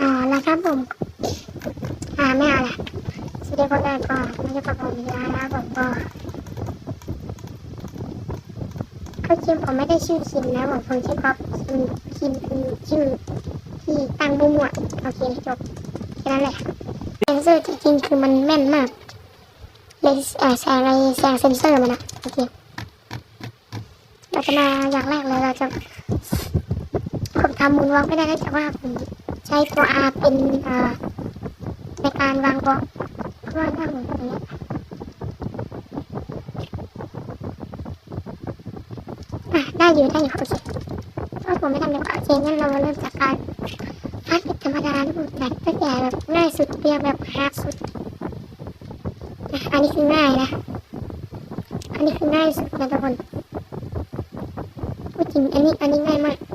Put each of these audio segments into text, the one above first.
อ่าแล้วครับผม อ่าไม่เอาละสวัสดีคนแรกก็ไม่ใช่กับผมยานะผมก็ก็จริงผมไม่ได้ชื่อคิมนะผมผมชื่อก๊อฟคิมคิมคือชื่อที่ตั้งบุ้มวโอเคจบแค่นั้นแหละเซนเซอร์จริงๆคือมันแม่นมากเลยอ่อแสงอะไรแสงเซนเซอร์มันนะโอเคเราจะมาอย่างแรกเลยเราจะผมทำมูลวอล์กไม่ได้นะแต่ว่าผม ช้ตัว R เป็นเอ่อในการวางบล็อกเพราะว่าถ้าผมตรงนี้อะได้อยู่ได้อยู่โอเคเพราะผมไม่ทำเดี๋ยโอเคงั้นเราเริ่มจากการพัดเป็นธรรมดาทุกแต่ตั้งแต่แบบง่ายสุดเรียงแบบฮาร์ดสุดอะอันนี้คือง่ายนะ อันนี้คือง่ายสุดนะทุกคนพูดจริงอันนี้อันนี้ง่ายมาก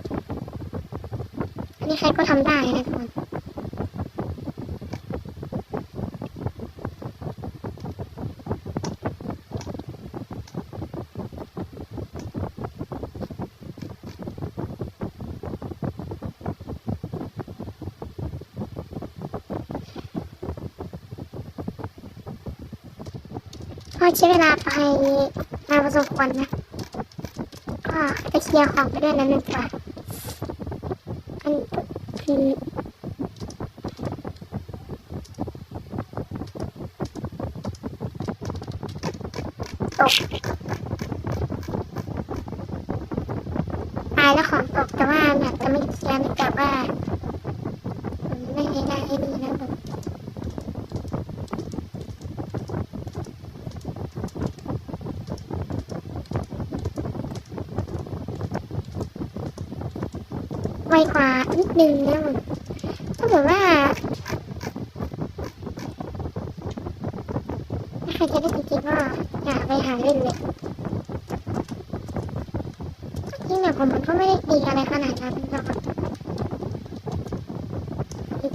นนี้ใครก็ทำได้นะทุกคนก็ใช้เวลาไปนานพอสมควรนะ ก็จะเคลียร์ของไปด้วยนั้นหนึ่งตัวอัน นี้คือตกตายแล้วของตกแต่ว่าแบบจะไม่เคลียร์เนื่ว่าไม่ได้ได้ไอ้นี่นะผม ไปกว่านิดนึงนะผมถ้าเกิดว่าถ้าใครจะได้จริงๆก็อยากไปหาเล่นเลยจริงๆเนี่ยผมมันก็ไม่ได้ดีอะไรขนาดนั้นหรอก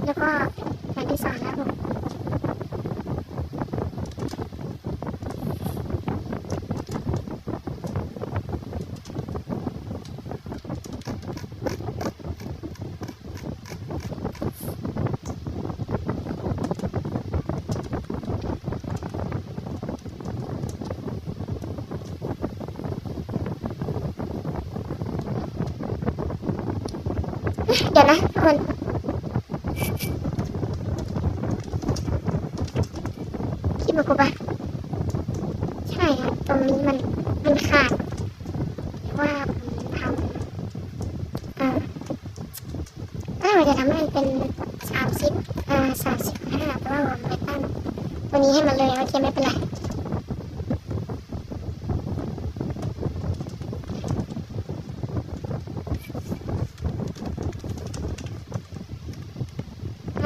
แล้วก็แผนที่สองนะผม เดี๋ยวนะทุกคนคิดมากูปะใช่ครับตรงนี้มันมันขาดว่าผมทำเอ่อถ้าเราจะทำให้มันเป็นสามสิบอ่าสามสิบห้าแต่ว่าผมไปตั้งตัวนี้ให้มันเลยโอเคไม่เป็นไร อ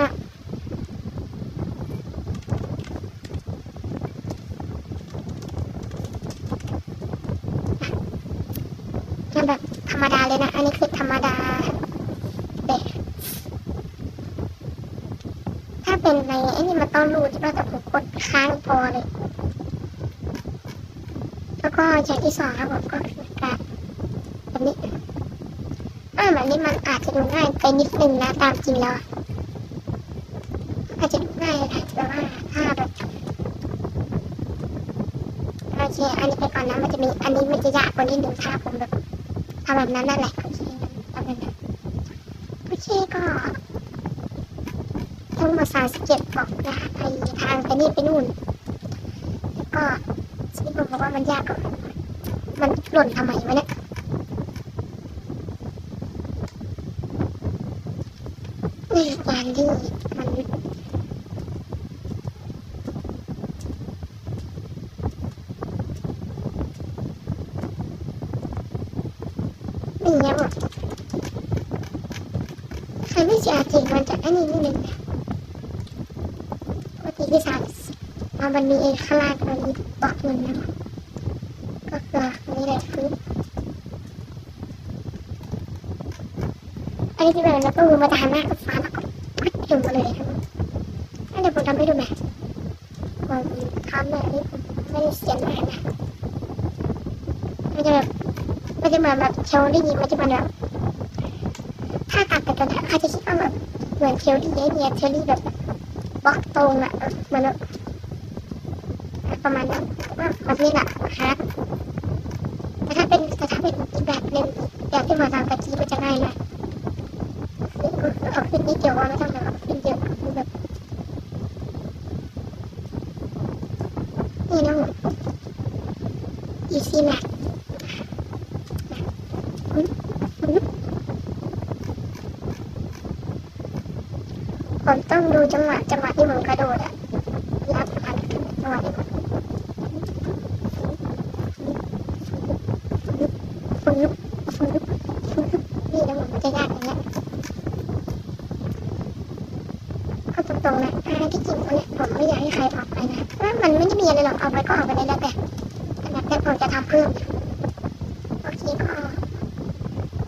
ะมันแบบ ธรรมดาเลยนะ อันนี้คือธรรมดาเลยถ้าเป็นในไอ้นี่มันต้องรูดที่ว่าแต่ผมกดค้างพอเลย แล้วก็อย่างที่สองครับผมก็คือการแบบนี้อ่าแบบนี้มันอาจจะดูง่ายไปนิดนึงนะตามจริงแล้วอาจจะดูง่ายนะแต่ว่าถ้าแบบโอเคอันนี้ไปก่อนนะมันจะมีอันนี้มันจะยากกว่านี้หนึ่งถ้าผมแบบ ทำแบบนั้นนั่นแหละโอเคแบบนั้นโอเคก็ทั้งหมดสามสิบเจ็ดบอกนะไอทางไปนี่ไปนู่นแล้วก็ที่ผมบอกว่ามันยากกว่ามันหล่นทำไมวะเนี่ยนี่การที่ มันนี่ไงบอกใครไม่เสียจริงมันจะอันนี้นิดนึงนะปกติที่สามเอาวันนี้เองข้างล่างวันนี้บอกหนึ่งนะก็คือวันนี้แหละคืออันนี้ที่แบบแล้วก็มือมาจะหันหน้ากับฟ้าแล้วก็พัดลงมาเลยครับนั่นเดี๋ยวผมทำให้ดูไหมผมทำแบบนี้ไม่ได้เสียงมากนะมันจะแบบ มันจะเหมือนแบบโชว์ได้ยินมันจะเหมือนแบบถ้าตัดแต่กันถ้าจจะคิดว่าแบบเหมือนเทลลี่เดียเทลลี่แบบบล็อกตรงอะเหมันแบบประมาณนั้นว่าแบบนี้แหละฮะแต่ถ้าเป็นแต่ถ้าเป็นอีกแบบหนึ่งแบบที่มาทางตะกี้มันจะง่ายน่อยคือเอาขึ้นนิดเดียวว่าไม่ต้องแบบขึ้นเยอะคือแบบนี่นะผม easy แม็ก ผมต้องดูจังหวะจังหวะที่ผมกระโดดอะรับทันจังหวะที่ผมฟึบฟึบฟึบนี่นะผมมันจะยากอย่างเงี้ยเอาตรงๆนะอ่าที่จริงเนี่ยผมไม่อยากให้ใครออกไปนะเพราะมันไม่ได้มีอะไรหรอกเอาไปก็เอาไปเลยแล้วแต่แต่ผมจะทำเพิ่มโอเคก็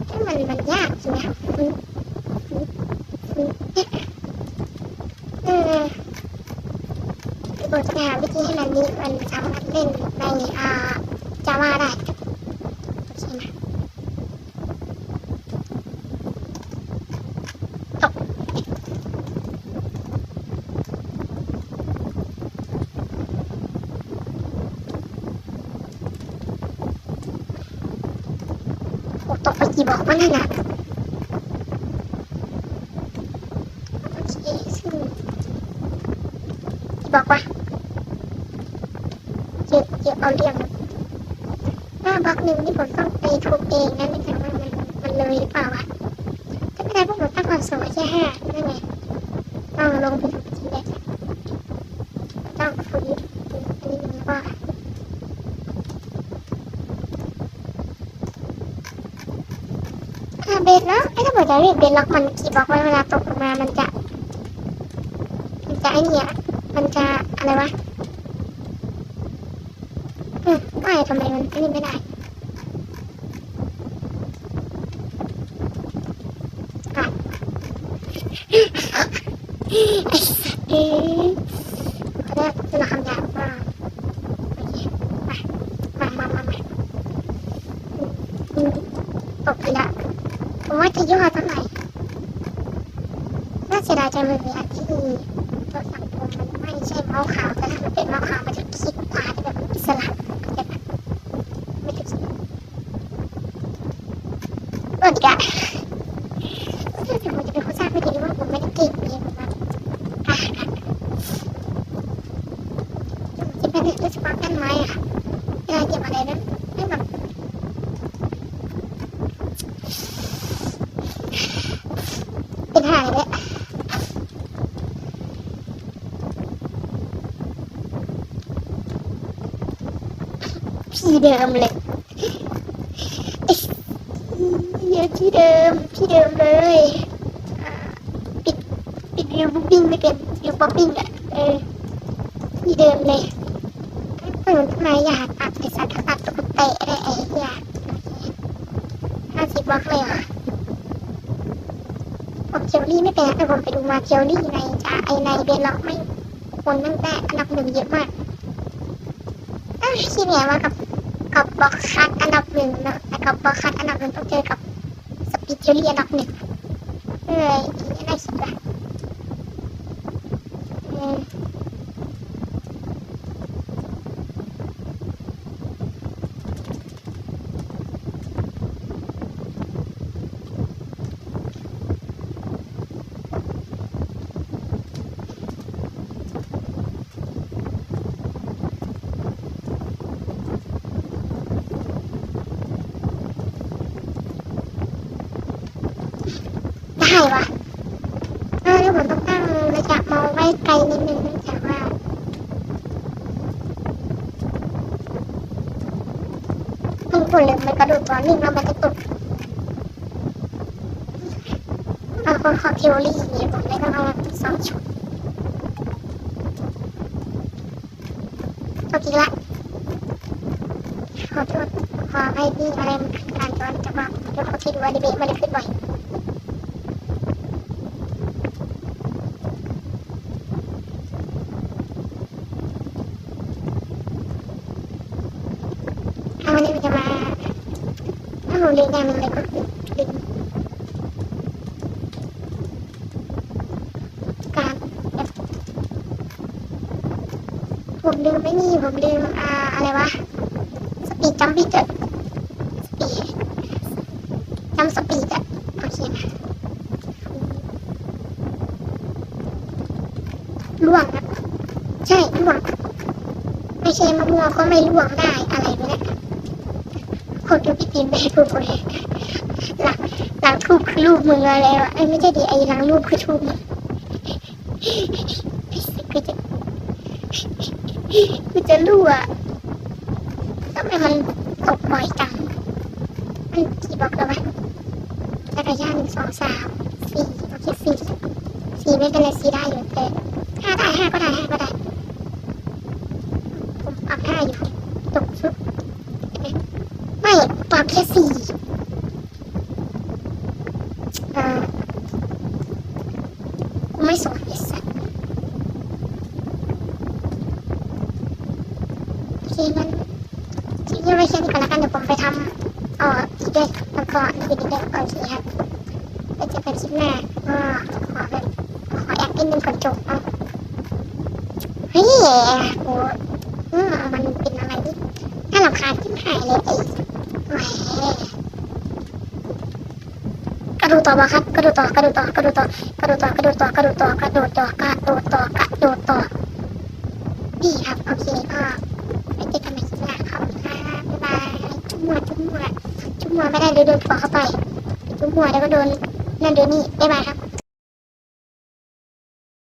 ถ้ามันมันยากใช่ไหมครับฟึบฟึบฟึบเนี่ยเออคือผมจะไปหาวิธี ให้มันนี้มันสามารถเล่นในอ่าจาว่าได้โอเคนะโอ้ตกไปกี่บอกว่านั่นนะโอเคซึ่งกี่บอกว่าเยอะเยอะเอาเรื่องนะห น้าบล็อกหนึ่งที่ผมต้องไปทุบเองนะไม่ใช่ว่ามันมันเลยหรือเปล่าวะถ้าไม่ได้พวกผมตั้งความสูงแค่ห้านั่นไงต้องลงไปทุบทีแรกต้องฟื้นอันนี้มันก็อ่าเบสเนาะไอ้ถ้าเกิดจะเรียกเบสล็อกมันกี่บล็อกไว้เวลาตกลงมามันจะ มันจะไอ้เนี่ยมันจะอะไรวะเออไม่ ทำไมมันนี่ไม่ได้อะไอ้สัสเอ๊ะขอได้จะมาคำหยาบว่าโอเคมามามามาอืมตกไปละผมว่าจะย่อสักหน่อยน่าเสียดายจังเลยอะที่ตัวสังผมมันไม่ใช่เมาส์ขาวแต่ถ้ามันเป็นเมาส์ขาวมันจะคลิกขวาได้แบบอิสระไม่ถูกเออดีกอะถ้าถึงผมจะเป็นคนสร้างไม่ดีว่าผมไม่ได้เก่งเองผมว่าอะอะจะเป็นรู้สึกว่าต้นไม้อะเวลาเก็บอะไรนั้นให้แบบ เป็นหายเลย พี่เดิมเลยอ้เหี้ยที่เดิมที่เดิมเลยปิดปิดวิวบุ๊กิ้งไม่เป็นวิวป๊อปปิ้งอะเออที่เดิมเลยเปิดทำไมอยากตัดไอ้สัตว์ตัดตุ๊กเตะอะไรไอ้เหี้ยห้าสิบบล็อกเลยเหรอผมเคียวรี่ไม่เป็นแต่ผมไปดูมาเคียวรี่ในจะไอในเบนล็อกไม่คนตั้งแต่อันดับหนึ่งเยอะมากอ้ยขี้เหนียวมากับ กับบล็อกคัทอันดับหนึ่งนะแต่กับบล็อกคัทอันดับหนึ่งต้องเจอกับสปีดเคียวรี่อันดับหนึ่งเอ้ยทีนี้น่าคิดว่ะเออได้ วะเออแล้วผมต้องตั้งระยะมองไว้ไกลนิดนึงเนื่องจากว่ามันผลเลยมันกระโดดตัวนิ่งแล้วมันจะตกบางคนขอเทโอรี่เนี่ยผมเลยต้องเอามาสองชุดโอเคละขอโทษขอให้พี่อะไรมันการจอนแต่ว่าเดี๋ยวเขาที่ดูว่าดีเบตมันได้ขึ้นบ่อย Bundesliga med ผมลืมไม่มีผมลืมอ่าอะไรวะ สปีดจัมปิเจอสปีดจัมสปีดอะโอเคนะล่วงนะใช่ล่วง ไม่ใช่มะม่วงก็ไม่ล่วงได้อะไรไปแล้ว คนดูพี่ตีนไปพูดเลยหลังหลังทูบคือรูปมืออะไรวะไอ้ไม่ใช่ดิไอ้หลังรูปคือทูบมือไอ้สิกูจะกูจะรั่วทำไมมันตกบ่อยจังมันกี่บอกแล้ววะจักรยานหนึ่งสองสามสี่โอเคสี่สี่ไม่เป็นไรสี่ได้อยู่แต่ห้าได้ห้าก็ได้ห้าก็ได้ผมปรับห้าอยู่ตกชุดไม่ปรับแค่สี่เอ่อกูไม่สนไอ้สัตว์ โอเคงั้นคลิปนี้ไว้แค่นี้ก่อนแล้วกันเดี๋ยวผมไปทำเอ่อทีเด็ดแล้วก็ทีเด็ดโอเคครับแล้วเจอกันคลิปหน้าก็ขอแบบขอแอคนิดนึงก่อนจบเนาเฮ้ยโหอืมมันเป็นอะไรที่น่ารำคาญที่หายเลยไอ้แหมกระดดต่อมาครับกระดดต่อกระดดต่อกระดดต่อกระดดต่อกระดดต่อกระดดต่อกระดดต่อกระดดต่อกระดดต่อนี่ครับโอเคก็ มัวชุบมัวชุบมัวไม่ได้เลยโดนปอกเข้าไปชุบมัวแล้วก็โดนนั่นโดนนี่บ๊ายบายครับ